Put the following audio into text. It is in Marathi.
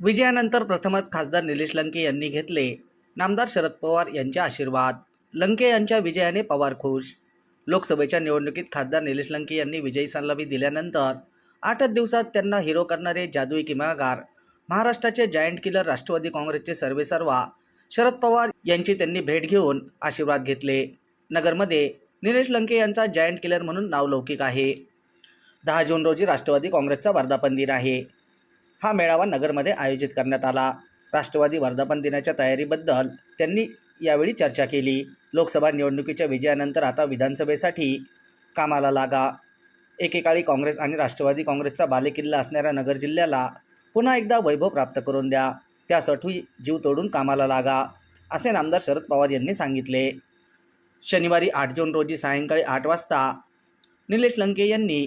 विजयानंतर प्रथमच खासदार निलेश लंके यांनी घेतले. नामदार शरद पवार यांचे आशीर्वाद. लंके यांच्या विजयाने पवार खुश. लोकसभेच्या निवडणुकीत खासदार निलेश लंके यांनी विजयी सलामी दिल्यानंतर आठच दिवसात त्यांना हिरो करणारे जादुई किमयागार महाराष्ट्राचे जायंट किलर राष्ट्रवादी काँग्रेसचे सर्वेसर्वा शरद पवार यांची त्यांनी भेट घेऊन आशीर्वाद घेतले. नगरमध्ये निलेश लंके यांचा जायंट किलर म्हणून नावलौकिक आहे. दहा जून रोजी राष्ट्रवादी काँग्रेसचा वर्धापन दिन आहे. हा मेळावा नगरमध्ये आयोजित करण्यात आला. राष्ट्रवादी वर्धापन दिनाच्या तयारीबद्दल त्यांनी यावेळी चर्चा केली. लोकसभा निवडणुकीच्या विजयानंतर आता विधानसभेसाठी कामाला लागा. एकेकाळी काँग्रेस आणि राष्ट्रवादी काँग्रेसचा बालेकिल्ला असणाऱ्या नगर जिल्ह्याला पुन्हा एकदा वैभव प्राप्त करून द्या. त्यासाठी जीव तोडून कामाला लागा असे नामदार शरद पवार यांनी सांगितले. शनिवारी आठ जून रोजी सायंकाळी आठ वाजता निलेश लंके यांनी